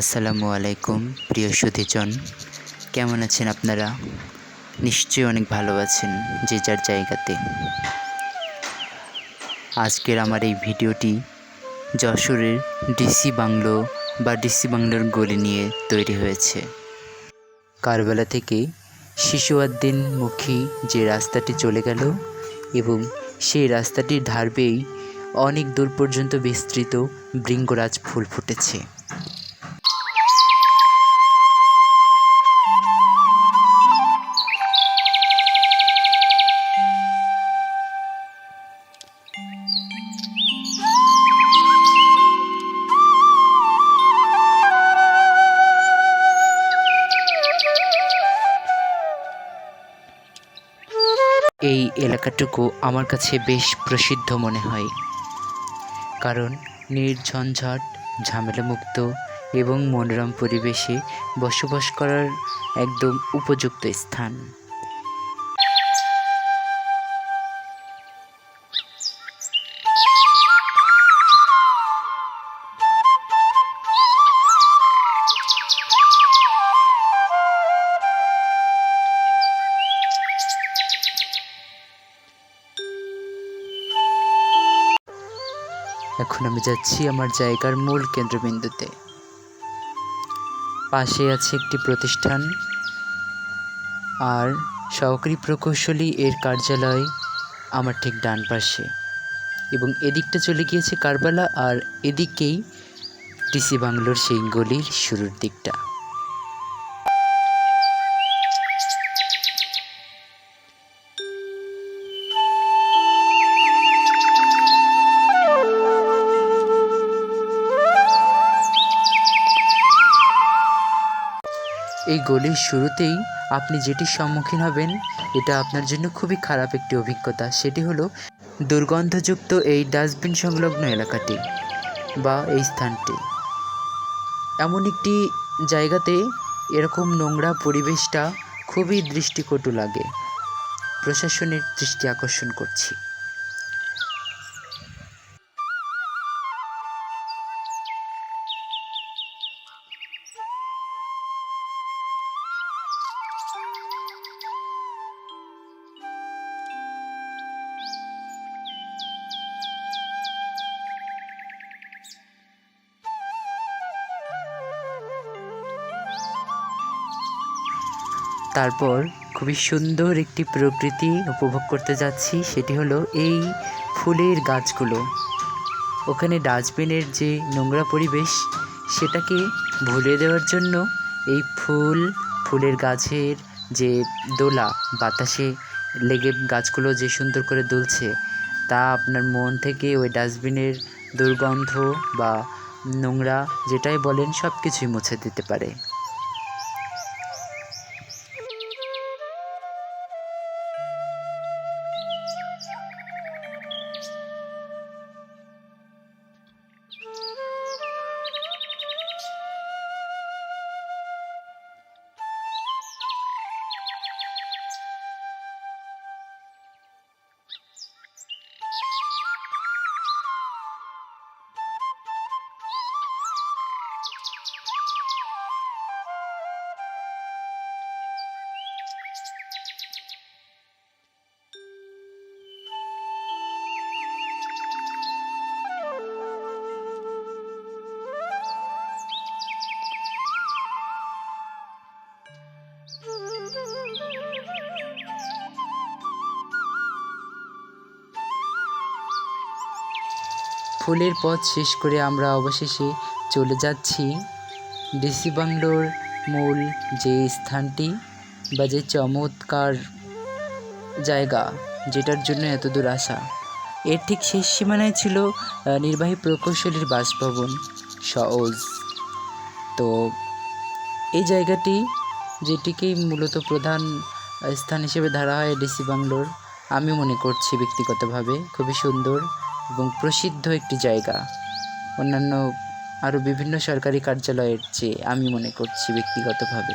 আসসালামু আলাইকুম, প্রিয় সুধীজন। কেমন আছেন আপনারা? নিশ্চয়ই অনেক ভালো আছেন, যে যার জায়গাতে। আজকের আমার এই ভিডিওটি যশোরের ডিসি বাংলো বা ডিসি বাংলোর গলি নিয়ে তৈরি হয়েছে। কারবেলা থেকে শিশুয়াদ্দিন মুখী যে রাস্তাটি চলে গেল এবং সেই রাস্তাটির ধার বেয়েই অনেক দূর পর্যন্ত বিস্তৃত বৃঙ্গরাজ ফুল ফুটেছে। এই এলাকাটুকু আমার কাছে বেশ প্রসিদ্ধ মনে হয়। কারণ নির্ঝঞ্ঝট ঝামেলামুক্ত এবং মনোরম পরিবেশে বসবাস করার একদম উপযুক্ত স্থান। এখন আমি যাচ্ছি আমার জায়গার মূল কেন্দ্রবিন্দুতে। পাশে আছে একটি প্রতিষ্ঠান। আর সহকারী প্রকৌশলী এর কার্যালয় আমার ঠিক ডান পাশে। এবং এদিকটা চলে গিয়েছে কারবালা, আর এদিকেই ডিসি বাংলোর সেই গলির শুরুর দিকটা। এই গলির শুরুতেই আপনি যেটির সম্মুখীন হবেন, এটা আপনার জন্য খুবই খারাপ একটি অভিজ্ঞতা। সেটি হলো দুর্গন্ধযুক্ত এই ডাস্টবিন সংলগ্ন এলাকাটি বা এই স্থানটি। এমন একটি জায়গাতে এরকম নোংরা পরিবেশটা খুবই দৃষ্টিকটু লাগে। প্রশাসনের দৃষ্টি আকর্ষণ করছি। তারপর খুবই সুন্দর একটি প্রকৃতি উপভোগ করতে যাচ্ছি, সেটি হলো এই ফুলের গাছগুলো। ওখানে ডাস্টবিনের যে নোংরা পরিবেশ, সেটাকে ভুলে দেওয়ার জন্য এই ফুল, ফুলের গাছের যে দোলা, বাতাসে লেগে গাছগুলো যে সুন্দর করে দুলছে, তা আপনার মন থেকে ওই ডাস্টবিনের দুর্গন্ধ বা নোংরা যেটাই বলেন সব কিছুই মুছে দিতে পারে। ফুলের পথ শেষ করে আমরা অবশেষে চলে যাচ্ছি। ডিসি বাংলোর মূল যে স্থানটি বা যে চমৎকার জায়গা যেটার জন্য এত দূর আসা, এর ঠিক শেষ সীমানায় ছিল নির্বাহী প্রকৌশলীর বাসভবন, সওজ। তো এই জায়গাটি যেটিকেই মূলত প্রধান স্থান হিসেবে ধরা হয় ডিসি বাংলোর, আমি মনে করছি ব্যক্তিগতভাবে খুবই সুন্দর। এবং প্রসিদ্ধ একটি জায়গা। অন্যান্য আরও বিভিন্ন সরকারি কার্যালয়ের চেয়ে আমি মনে করছি ব্যক্তিগতভাবে।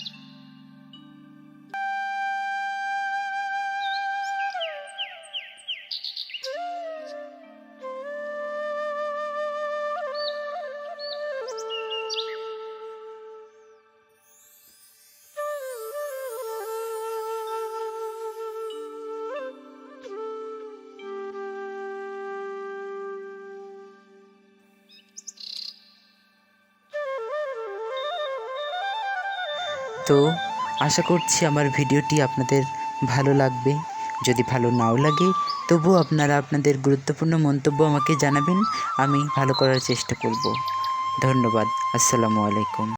তো আশা করছি আমার ভিডিওটি আপনাদের ভালো লাগবে। যদি ভালো নাও লাগে তবুও আপনারা আপনাদের গুরুত্বপূর্ণ মন্তব্য আমাকে জানাবেন, আমি ভালো করার চেষ্টা করব। ধন্যবাদ, আসসালামু আলাইকুম।